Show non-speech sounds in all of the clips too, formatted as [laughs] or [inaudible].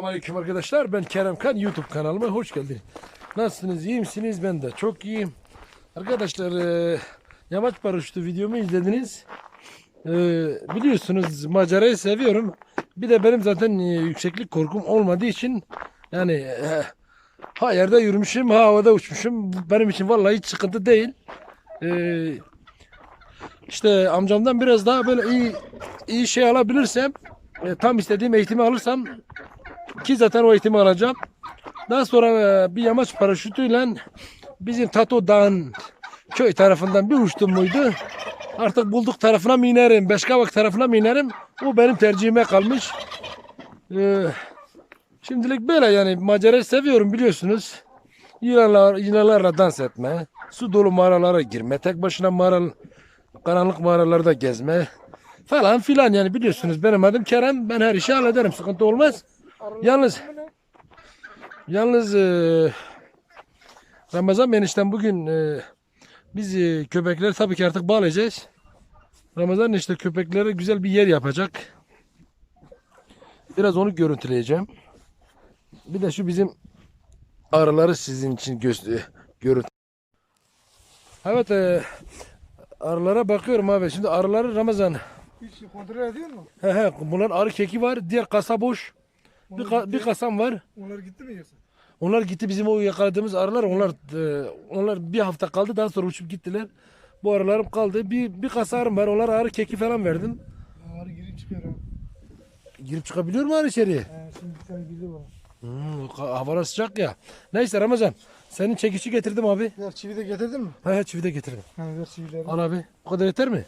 Selamünaleyküm arkadaşlar. Ben Kerem Kan. YouTube kanalıma hoş geldiniz. Nasılsınız? İyi misiniz? Ben de çok iyiyim. Arkadaşlar e, yamaç paraşütü videomu izlediniz. E, biliyorsunuz macerayı seviyorum. Bir de benim zaten e, yükseklik korkum olmadığı için yani e, ha yerde yürümüşüm ha havada uçmuşum. Benim için vallahi hiç sıkıntı değil. E, işte amcamdan biraz daha böyle iyi iyi şey alabilirsem e, tam istediğim eğitimi alırsam ki zaten o eğitimi alacağım. Daha sonra e, bir yamaç paraşütüyle bizim Tato Dağı'nın köy tarafından bir uçtum muydu? Artık bulduk tarafına mı inerim, Beşkavak tarafına mı inerim? O benim tercihime kalmış. Ee, şimdilik böyle yani macerayı seviyorum biliyorsunuz. Yılanlar, yılanlarla dans etme, su dolu mağaralara girme, tek başına mağara, karanlık mağaralarda gezme falan filan yani biliyorsunuz benim adım Kerem. Ben her işi hallederim, sıkıntı olmaz. Yalnız yalnız e, Ramazan enişten bugün e, biz e, köpekleri tabii ki artık bağlayacağız. Ramazan işte köpeklere güzel bir yer yapacak. Biraz onu görüntüleyeceğim. Bir de şu bizim arıları sizin için görüntü. Evet e, arılara bakıyorum abi. Şimdi arıları Ramazan. Hiç kontrol ediyor mu? He he bunların arı keki var. Diğer kasa boş. Bir, ka- bir kasam var. Onlar gitti mi yoksa? Onlar gitti bizim o yakaladığımız arılar. Onlar e, onlar bir hafta kaldı. Daha sonra uçup gittiler. Bu arılarım kaldı. Bir bir kasa arım var. Onlara arı keki falan verdim. Ağrı girip çıkıyor ha. Girip çıkabiliyor mu arı içeriye? He, şimdi bir tane girdi bana. Hmm, havalar sıcak ya. Neyse Ramazan. Senin çekici getirdim abi. Ver çivi de getirdin mi? He he çivi de getirdim. He ver çivileri. Al abi. Bu kadar yeter mi?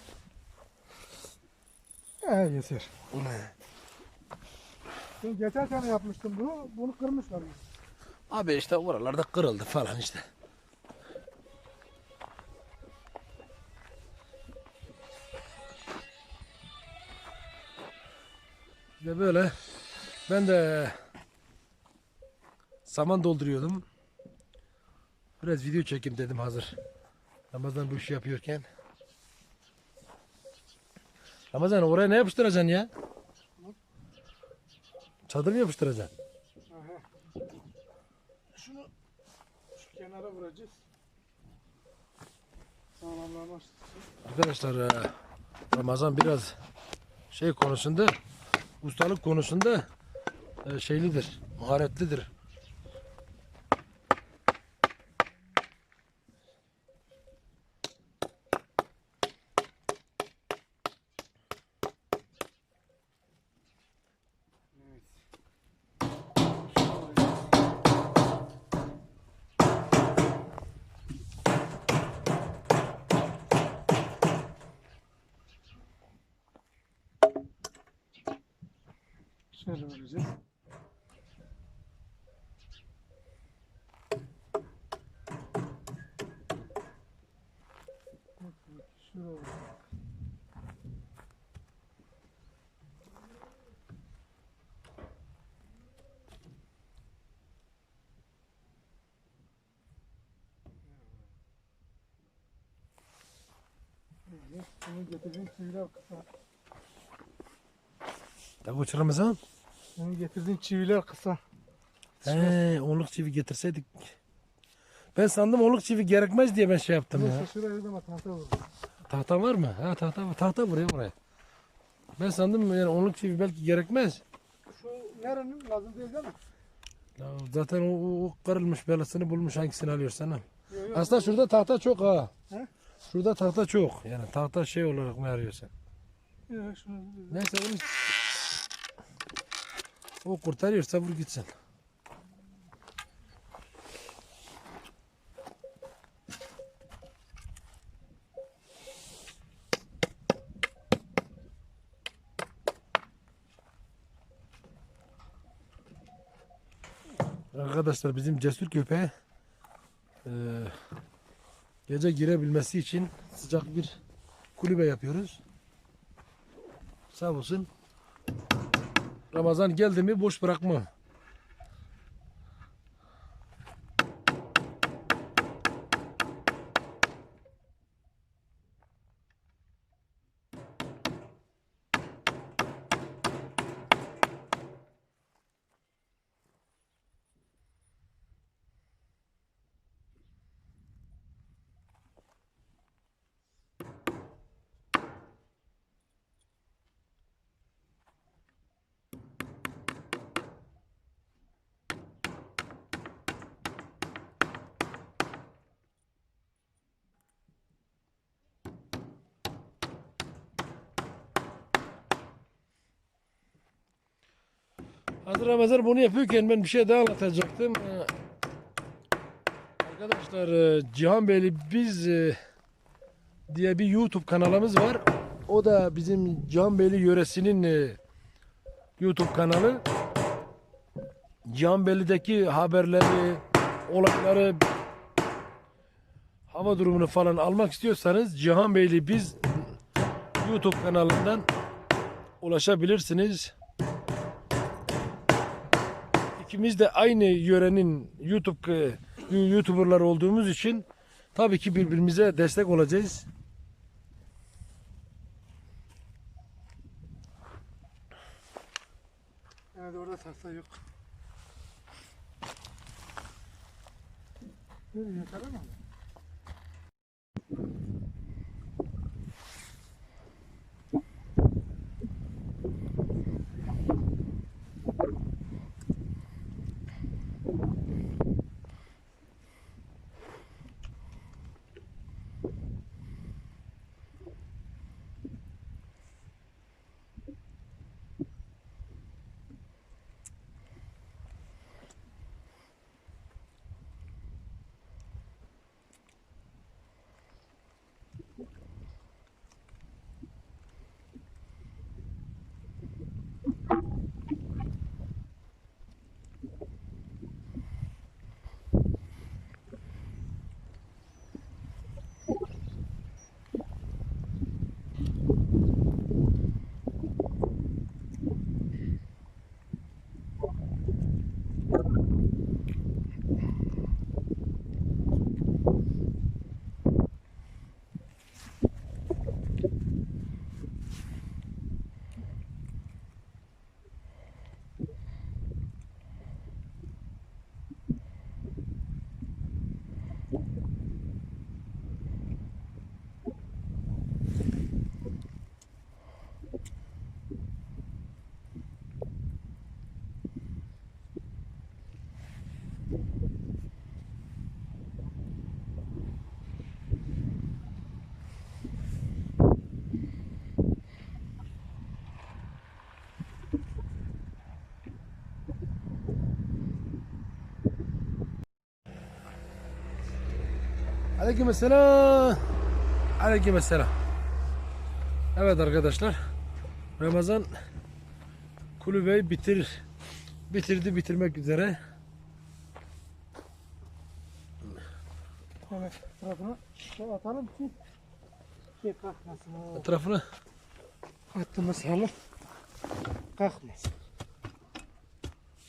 He yeter. Ben geçen sene yapmıştım bunu. Bunu kırmışlar. Abi işte oralarda kırıldı falan işte. İşte böyle ben de saman dolduruyordum. Biraz video çekeyim dedim hazır. Ramazan bu işi yapıyorken. Ramazan oraya ne yapıştıracaksın ya? Çadır mı yapıştıracaksın? Şunu şu kenara vuracağız. Sağlamlamak için. Arkadaşlar e, Ramazan biraz şey konusunda ustalık konusunda e, şeylidir, maharetlidir. Şöyle vuracağız. Şuraya vuracağız. Evet, Bunu getirdiğim çiviler kısa. Ya bu Ramazan? Bunu getirdiğin çiviler kısa. He, onluk çivi getirseydik. Ben sandım onluk çivi gerekmez diye ben şey yaptım ya. Neyse şuraya da tahta vur. Tahta var mı? Ha tahta var. Tahta buraya buraya. Ben sandım yani onluk çivi belki gerekmez. Şu nerenin lazım değil değil mi? Ya zaten o, o, o kırılmış belasını bulmuş hangisini alıyorsan al. Yok, yok. Aslında şurada tahta çok ha. He? Şurada tahta çok. Yani tahta şey olarak mı arıyorsun? Yok, şunu Neyse onu o kurtarıyorsa vur gitsin. Arkadaşlar bizim cesur köpeğe eee, gece girebilmesi için sıcak bir kulübe yapıyoruz. Sağ olsun. Ramazan geldi mi boş bırakmam. Hazır Ramazan bunu yapıyorken ben bir şey daha anlatacaktım. Ee, Arkadaşlar e, Cihan Beyli biz e, diye bir YouTube kanalımız var. O da bizim Cihan Beyli yöresinin e, YouTube kanalı. Cihan Beyli'deki haberleri, olayları, hava durumunu falan almak istiyorsanız Cihan Beyli biz YouTube kanalından ulaşabilirsiniz. İkimiz de aynı yörenin YouTube e, YouTuber'lar olduğumuz için tabii ki birbirimize destek olacağız. Evet orada tahta yok. Nereye yukarı mı? Aleykümselam. Aleykümselam. Evet arkadaşlar. Ramazan kulübeyi bitir bitirdi bitirmek üzere. Evet tarafına şey atalım ki şey kalkmasın. O Etrafını hattımız halı kalkmasın.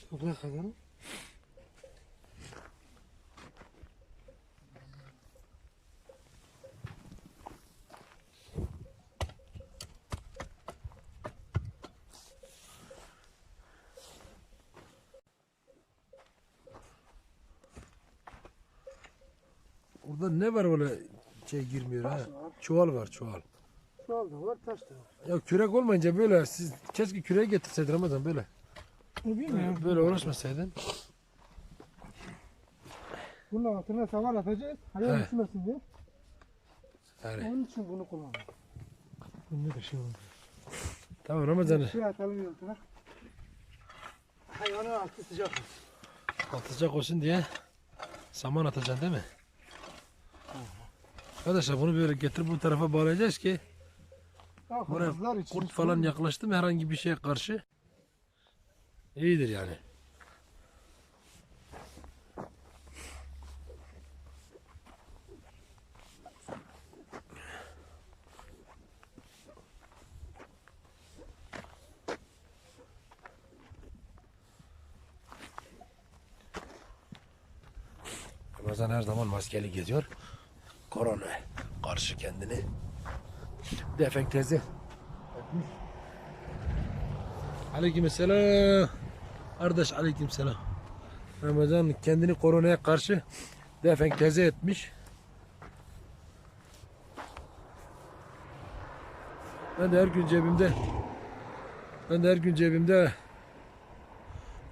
Şuraya kadar. orada ne var öyle şey girmiyor ha? Çuval var çuval. Çuval da var taş da var. Ya kürek olmayınca böyle siz keşke küreği getirseydin Ramazan böyle. Bilmiyorum. Böyle uğraşmasaydın. Bunun altına saman atacağız. Hayal He. düşmesin diye. Yani. Onun için bunu kullanıyorum. Bunda da şey oldu. Tamam Ramazan Şey atalım altına. Hayvanın altı sıcak. olsun. atacak olsun diye saman atacaksın değil mi? Arkadaşlar bunu böyle getir bu tarafa bağlayacağız ki Buraya kurt falan yaklaştı mı herhangi bir şeye karşı iyidir yani. Ramazan her zaman maskeli geziyor. Korona karşı kendini defektezi Aleykümselam. Kardeş aleykümselam. Ramazan kendini koronaya karşı defekteze etmiş. Ben de her gün cebimde ben de her gün cebimde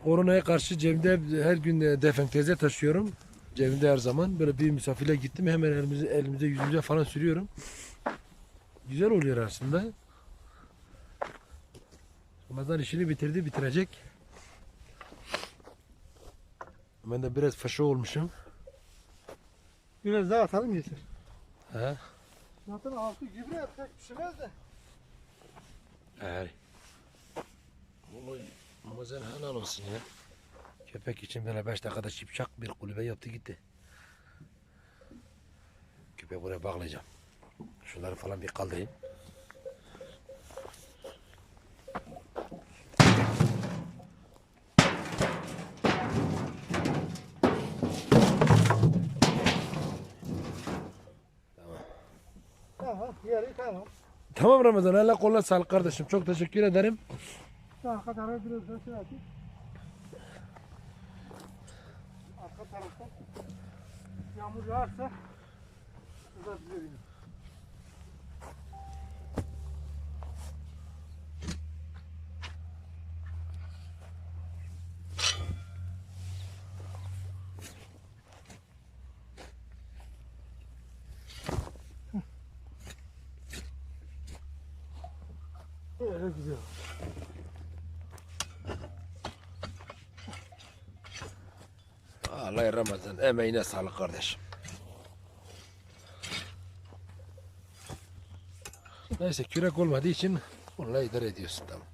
koronaya karşı cebimde her gün defekteze taşıyorum. Cebimde her zaman böyle bir misafire gittim hemen elimize, elimize yüzümüze falan sürüyorum. Güzel oluyor aslında. Ramazan işini bitirdi bitirecek. Ben de biraz faşo olmuşum. Biraz daha atalım yeter. He? Zaten altı gübre pek pişmez de. Eğer. Muzen helal olsun ya. Köpek için böyle 5 dakikada şipşak bir kulübe yaptı gitti. Köpeği buraya bağlayacağım. Şunları falan bir kaldırayım. Tamam, tamam. Ramazan. Allah kolla sağlık kardeşim. Çok teşekkür ederim. Daha kadar biraz taraftan yağmur yağarsa uzatılır yine. Öyle güzel. Allah Ramazan. Emeğine sağlık kardeşim. Neyse kürek olmadığı için onunla idare ediyorsun tamam.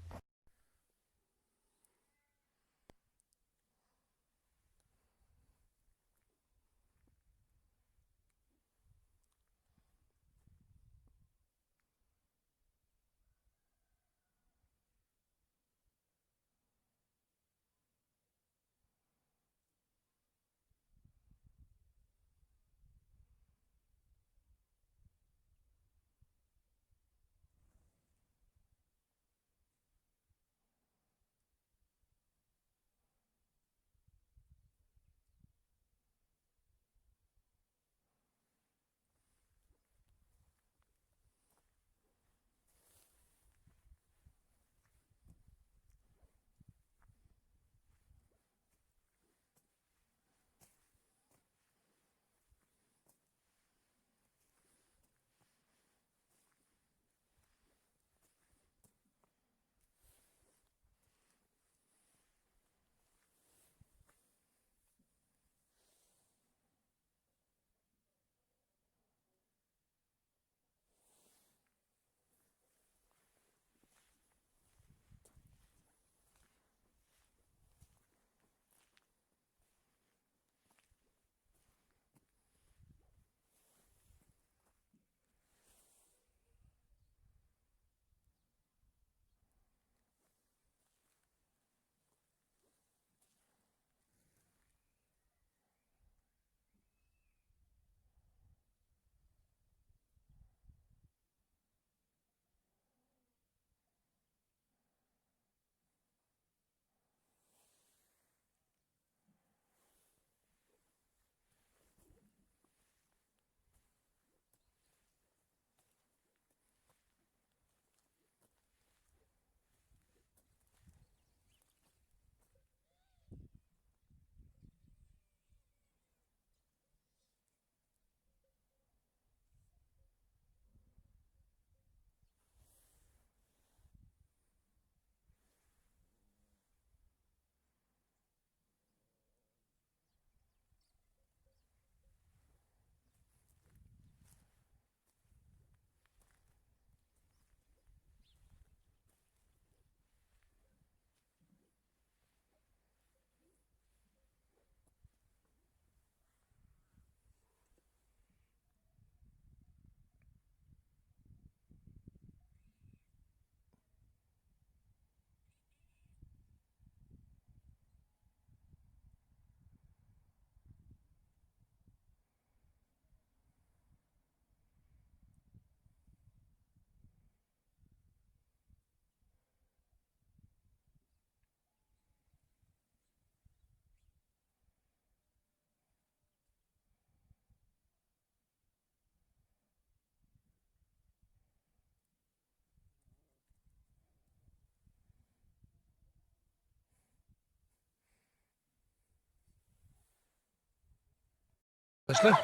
Arkadaşlar.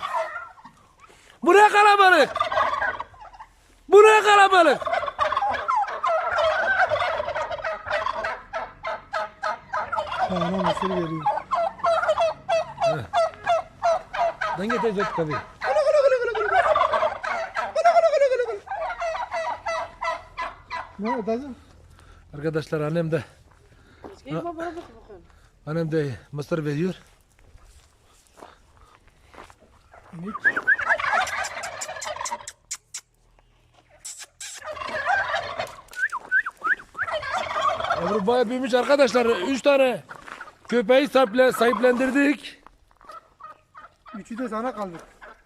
Buraya kalabalık. Buraya kalabalık. Kaan'a mısır geliyor. Denge teyze tut tabii. Ne oldu dayı? Arkadaşlar annem de bakalım. annem de mısır veriyor. Ebru bayağı büyümüş arkadaşlar. Üç tane köpeği sahiple, sahiplendirdik. Üçü de sana kaldı.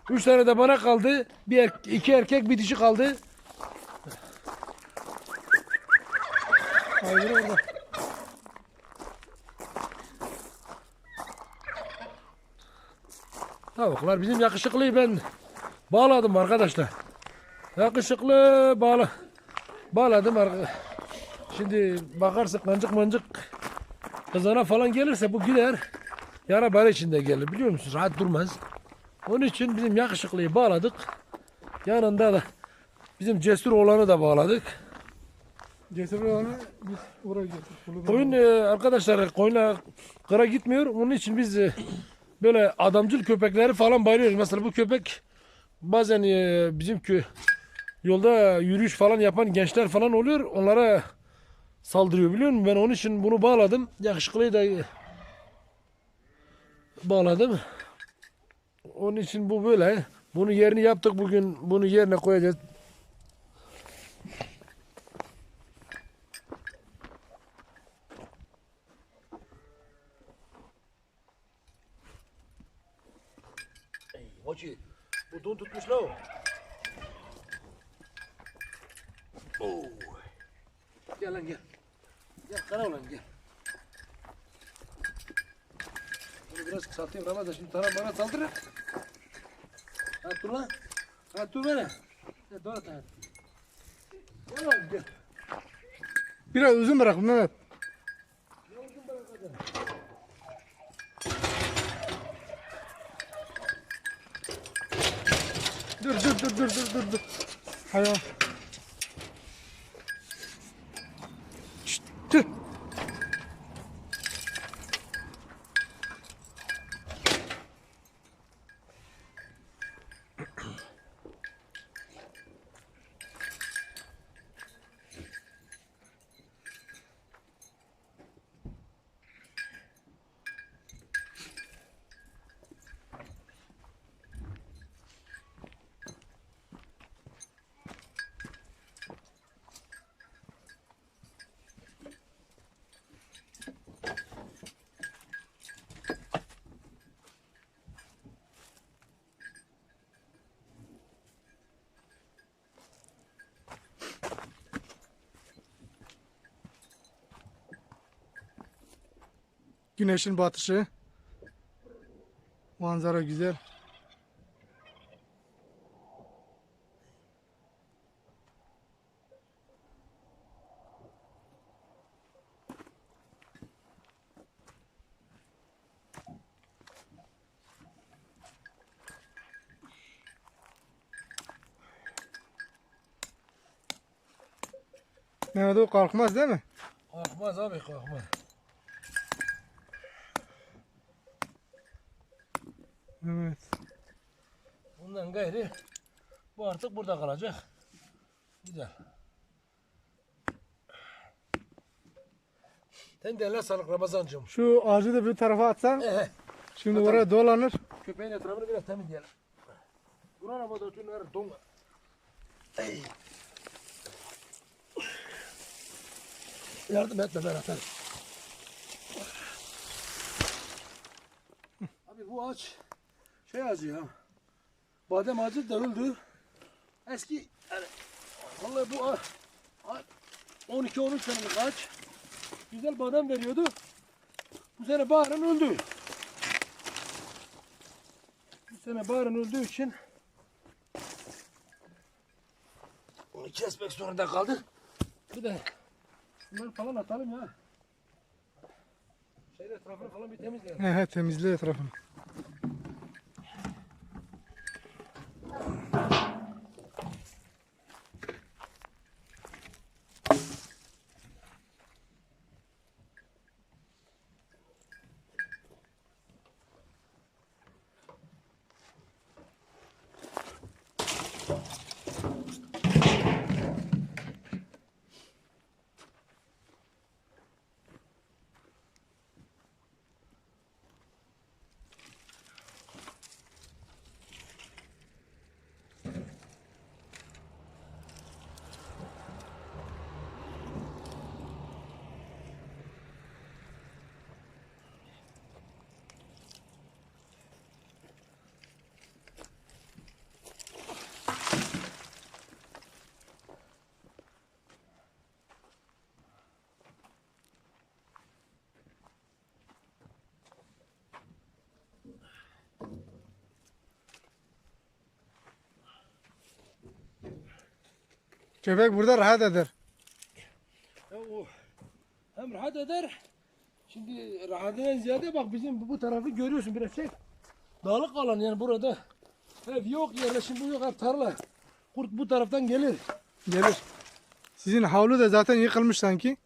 Üç tane de bana kaldı. Bir er, iki erkek bir dişi kaldı. Hayır orada. Tavuklar bizim yakışıklıyı ben bağladım arkadaşlar. Yakışıklı bağla bağladım arka. Şimdi bakarsın kancık mancık kızana falan gelirse bu gider. Yara bere içinde gelir biliyor musunuz? Rahat durmaz. Onun için bizim yakışıklıyı bağladık. Yanında da bizim cesur olanı da bağladık. Cesur olanı biz oraya götürdük. Koyun e, arkadaşlar koyuna kıra gitmiyor. Onun için biz e, böyle adamcıl köpekleri falan bayılıyoruz. Mesela bu köpek bazen e, bizim kö yolda yürüyüş falan yapan gençler falan oluyor. Onlara saldırıyor biliyor musun? Ben onun için bunu bağladım. Yakışıklıyı da bağladım. Onun için bu böyle. Bunu yerini yaptık bugün. Bunu yerine koyacağız. Ey, hoca, bu don tutmuş lan o. Oo. Gel lan gel. Gel kara ulan gel. Bunu biraz kısaltayım Ramazan şimdi sana bana saldırır. Ha dur lan. Ha dur bana. Ya doğru tamam. Gel lan gel. Biraz uzun bırak Mehmet. Dur dur dur dur dur dur dur. Hayvan. Güneşin batışı. Manzara güzel. Mehmet o kalkmaz değil mi? Korkmaz abi korkmaz. Evet. Bundan gayri bu artık burada kalacak. Güzel. Sen de eline sağlık Ramazancığım. Şu ağacı da bir tarafa atsan Ee, şimdi oraya dolanır. köpeğin etrafını biraz temizleyelim. Buran havada tünler don. Ey. Yardım etme ben atarım. Abi bu ağaç şey ağacı ya. Badem ağacı da öldü. Eski yani, vallahi bu ağaç 12-13 senelik ağaç. Güzel badem veriyordu. Bu sene baharın öldü. Bu sene baharın öldüğü için onu kesmek zorunda kaldık. Bir de bunları falan atalım ya. Şehir etrafını falan bir temizleyelim. He he temizle etrafını. Köpek burada rahat eder. Ya o hem rahat eder. Şimdi rahatından ziyade bak bizim bu- tarafı görüyorsun biraz şey. Dağlık alan yani burada. Ev yok yerleşim bu yok hep tarla. Kurt bu taraftan gelir. Gelir. Sizin havlu da zaten yıkılmış sanki.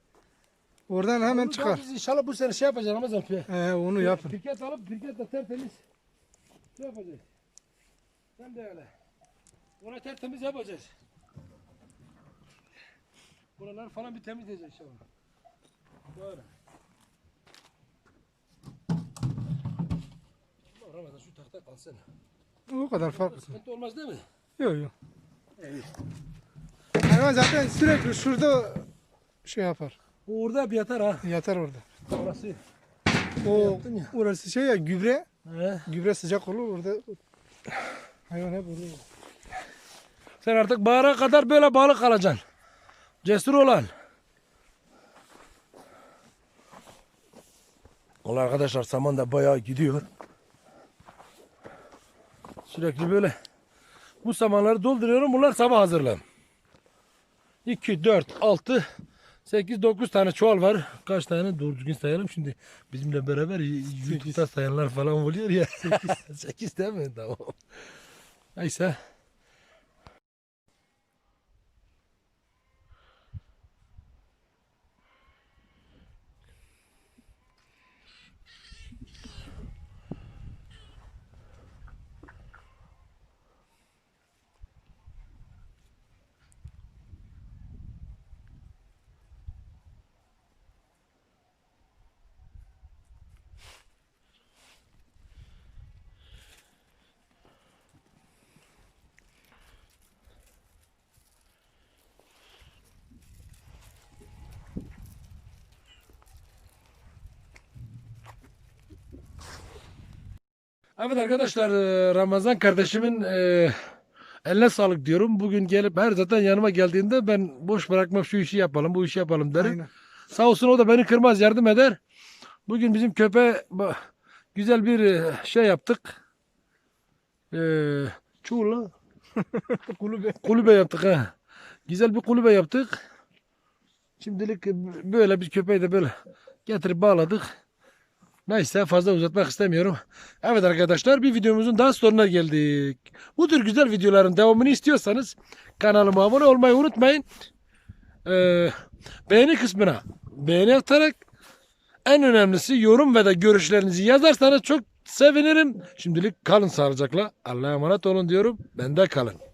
Oradan hemen da çıkar. Biz inşallah bu sene şey yapacağız Ramazan Bey. Ee, onu yapın. Pirket alıp pirketle tertemiz şey yapacağız. Sen de öyle. Ona tertemiz yapacağız. Buraları falan bir temizleyeceğiz inşallah. Böyle. Ramazan şu tahta kalsın. O kadar fark. Sıkıntı olmaz değil mi? Yok yok. Hayvan zaten sürekli şurada şey yapar. Bu orada bir yatar ha. Yatar orada. Orası. O orası şey ya gübre. He. Gübre sıcak olur orada. Hayvan hep orada. Sen artık bahara kadar böyle balık alacaksın. Cesur olan. Valla arkadaşlar saman da bayağı gidiyor. Sürekli böyle bu samanları dolduruyorum. Bunlar sabah hazırlam. 2, 4, 6, 8, 9 tane çuval var. Kaç tane doğru düzgün sayalım. Şimdi bizimle beraber YouTube'da sayanlar falan oluyor ya. 8, 8 [laughs] değil mi? Tamam. Neyse. Evet arkadaşlar e, Ramazan kardeşimin e, eline sağlık diyorum. Bugün gelip her zaten yanıma geldiğinde ben boş bırakmam şu işi yapalım bu işi yapalım derim. Aynen. Sağ olsun o da beni kırmaz yardım eder. Bugün bizim köpe güzel bir e, şey yaptık. E, çuğla [laughs] Kulübe. kulübe yaptık ha. Güzel bir kulübe yaptık. Şimdilik böyle bir köpeği de böyle getirip bağladık. Neyse fazla uzatmak istemiyorum. Evet arkadaşlar bir videomuzun daha sonuna geldik. Bu tür güzel videoların devamını istiyorsanız kanalıma abone olmayı unutmayın. Ee, beğeni kısmına beğeni atarak en önemlisi yorum ve de görüşlerinizi yazarsanız çok sevinirim. Şimdilik kalın sağlıcakla. Allah'a emanet olun diyorum. Bende kalın.